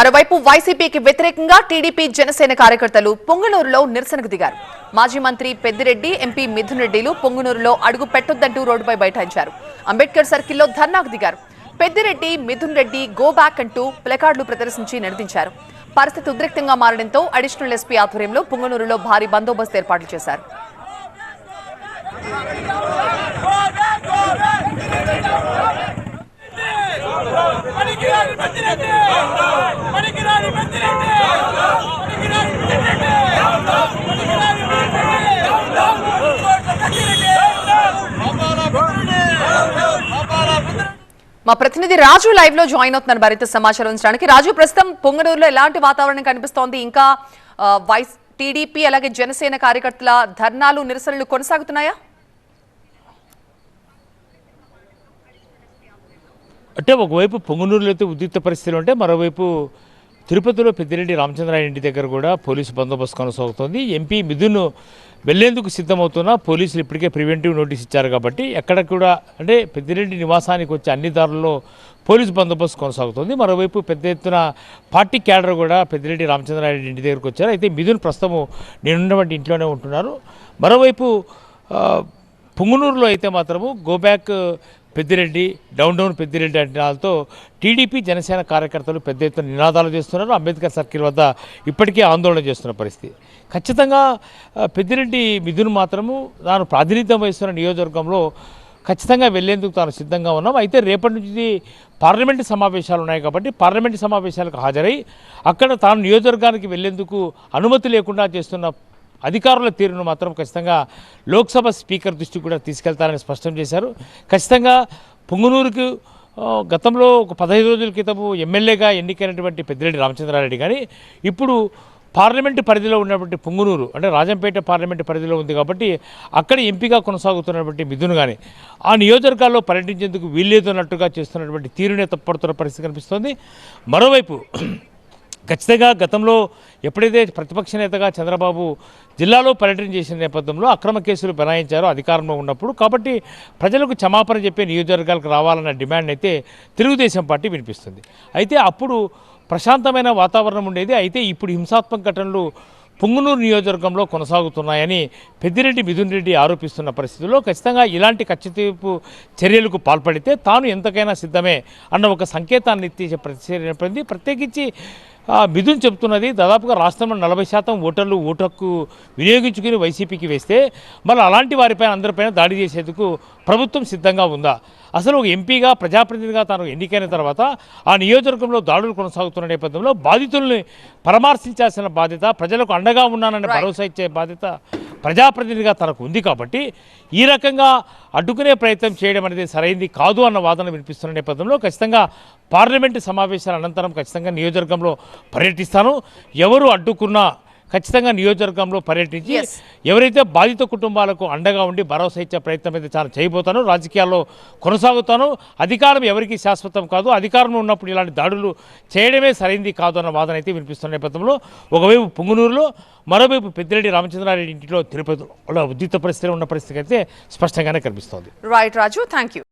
మరోవైపు వైసీపీకి వ్యతిరేకంగా టీడీపీ జనసేన కార్యకర్తలు పొంగనూరులో నిరసనకు దిగారు మాజీ మంత్రి పెద్దిరెడ్డి ఎంపీ మిథున్ రెడ్డిలు పొంగనూరులో అడుగు పెట్టొద్దంటూ రోడ్డుపై బైఠాయించారు అంబేద్కర్ సర్కిల్లో ధర్నాకు దిగారు పెద్దిరెడ్డి మిథున్ రెడ్డి గో బ్యాక్ అంటూ ప్లకార్డులు ప్రదర్శించి నిలదించారు పరిస్థితి ఉద్రిక్తంగా మారడంతో అడిషనల్ ఎస్పీ ఆధ్వర్యంలో పొంగనూరులో భారీ బందోబస్తు ఏర్పాట్లు చేశారు మా ప్రతినిధి రాజు లైవ్లో జాయిన్ అవుతున్నారు మరింత సమాచారం ఉంచడానికి రాజు ప్రస్తుతం పొంగనూరులో ఎలాంటి వాతావరణం కనిపిస్తోంది? ఇంకా వైస్ టీడీపీ అలాగే జనసేన కార్యకర్తల ధర్నాలు నిరసనలు కొనసాగుతున్నాయా? అంటే ఒకవైపు పొంగునూరులో అయితే ఉద్రిక్త పరిస్థితులు ఉంటే మరోవైపు తిరుపతిలో పెద్దిరెడ్డి రామచంద్రాయ ఇంటి దగ్గర కూడా పోలీసు బందోబస్తు కొనసాగుతోంది. ఎంపీ మిథున్ వెళ్ళేందుకు సిద్ధమవుతున్నా పోలీసులు ఇప్పటికే ప్రివెంటివ్ నోటీస్ ఇచ్చారు కాబట్టి ఎక్కడ కూడా అంటే పెద్దిరెడ్డి నివాసానికి వచ్చే అన్ని దారుల్లో పోలీసు బందోబస్తు కొనసాగుతోంది. మరోవైపు పెద్ద ఎత్తున పార్టీ క్యాడర్ కూడా పెద్దిరెడ్డి రామచంద్రారెడ్డి ఇంటి దగ్గరకు వచ్చారు. అయితే మిథున్ ప్రస్తుతం నేనున్నటువంటి ఇంట్లోనే ఉంటున్నారు. మరోవైపు పుంగునూరులో అయితే మాత్రము go back Peddireddy down down Peddireddy అంటతో TDP Janasena కార్యకర్తలు పెద్ద ఎత్తున నినాదాలు చేస్తున్నారు. అంబేద్కర్ సర్కిల్ వద్ద ఇప్పటికే ఆందోళన చేస్తున్న పరిస్థితి. ఖచ్చితంగా పెద్దిరెడ్డి మిథున్ మాత్రము తాను ప్రాతినిధ్యం వహిస్తున్న నియోజకవర్గంలో ఖచ్చితంగా వెళ్ళేందుకు తాను సిద్ధంగా ఉన్నాం. అయితే రేపటి నుంచి పార్లమెంటు సమావేశాలు ఉన్నాయి కాబట్టి పార్లమెంటు సమావేశాలకు హాజరై అక్కడ తాను నియోజకవర్గానికి వెళ్ళేందుకు అనుమతి లేకుండా చేస్తున్న అధికారుల తీరును మాత్రం ఖచ్చితంగా లోక్సభ స్పీకర్ దృష్టికి కూడా తీసుకెళ్తారని స్పష్టం చేశారు. ఖచ్చితంగా పొంగునూరుకు గతంలో ఒక పదహైదు రోజుల క్రితము ఎమ్మెల్యేగా ఎన్నికైనటువంటి పెద్దిరెడ్డి రామచంద్రారెడ్డి కానీ ఇప్పుడు పార్లమెంటు పరిధిలో ఉన్నటువంటి పొంగునూరు అంటే రాజంపేట పార్లమెంటు పరిధిలో ఉంది కాబట్టి అక్కడ ఎంపీగా కొనసాగుతున్నటువంటి మిథును కానీ ఆ నియోజకవర్గాల్లో పర్యటించేందుకు వీల్లేదన్నట్టుగా చేస్తున్నటువంటి తీరునే తప్పడుతున్న పరిస్థితి కనిపిస్తోంది. మరోవైపు ఖచ్చితంగా గతంలో ఎప్పుడైతే ప్రతిపక్ష నేతగా చంద్రబాబు జిల్లాలో పర్యటన చేసిన నేపథ్యంలో అక్రమ కేసులు బనాయించారో అధికారంలో ఉన్నప్పుడు కాబట్టి ప్రజలకు క్షమాపణ చెప్పే నియోజకవర్గాలకు రావాలన్న డిమాండ్ అయితే తెలుగుదేశం పార్టీ వినిపిస్తుంది. అయితే అప్పుడు ప్రశాంతమైన వాతావరణం ఉండేది. అయితే ఇప్పుడు హింసాత్మక ఘటనలు పుంగునూరు నియోజకవర్గంలో కొనసాగుతున్నాయని పెద్దిరెడ్డి మిథున్ రెడ్డి ఆరోపిస్తున్న పరిస్థితుల్లో ఖచ్చితంగా ఇలాంటి ఖచ్చితీపు చర్యలకు పాల్పడితే తాను ఎంతకైనా సిద్ధమే అన్న ఒక సంకేతాన్ని తీసే ప్రతి ప్రత్యేకించి మిథున్ చెప్తున్నది దాదాపుగా రాష్ట్రంలో నలభై శాతం ఓటర్లు ఓటు హక్కు వినియోగించుకుని వైసీపీకి వేస్తే మళ్ళీ అలాంటి వారిపైన అందరిపైన దాడి చేసేందుకు ప్రభుత్వం సిద్ధంగా ఉందా అసలు ఒక ఎంపీగా ప్రజాప్రతినిధిగా తాను ఎన్నికైన తర్వాత ఆ నియోజకవర్గంలో దాడులు కొనసాగుతున్న నేపథ్యంలో బాధితుల్ని పరామర్శించాల్సిన బాధ్యత ప్రజలకు అండగా ఉన్నానని. భరోసా ఇచ్చే బాధ్యత ప్రజాప్రతినిధిగా తనకు ఉంది కాబట్టి ఈ రకంగా అడ్డుకునే ప్రయత్నం చేయడం అనేది సరైంది కాదు అన్న వాదన వినిపిస్తున్న నేపథ్యంలో ఖచ్చితంగా పార్లమెంటు సమావేశాల అనంతరం ఖచ్చితంగా నియోజకవర్గంలో పర్యటిస్తాను. ఎవరు అడ్డుకున్నా ఖచ్చితంగా నియోజకవర్గంలో పర్యటించి. ఎవరైతే బాధిత కుటుంబాలకు అండగా ఉండి భరోసా ఇచ్చే ప్రయత్నం అయితే చాలా చేయబోతాను రాజకీయాల్లో కొనసాగుతాను అధికారం ఎవరికి శాశ్వతం కాదు అధికారంలో ఉన్నప్పుడు ఇలాంటి దాడులు చేయడమే సరైంది కాదు అన్న వాదన అయితే వినిపిస్తున్న నేపథ్యంలో ఒకవైపు పుంగునూరులో మరోవైపు పెద్దిరెడ్డి రామచంద్రారెడ్డి ఇంటిలో తిరుపతిలో. ఉద్రిక్త పరిస్థితిలో ఉన్న పరిస్థితి అయితే స్పష్టంగానే కనిపిస్తోంది. Right Raju thank you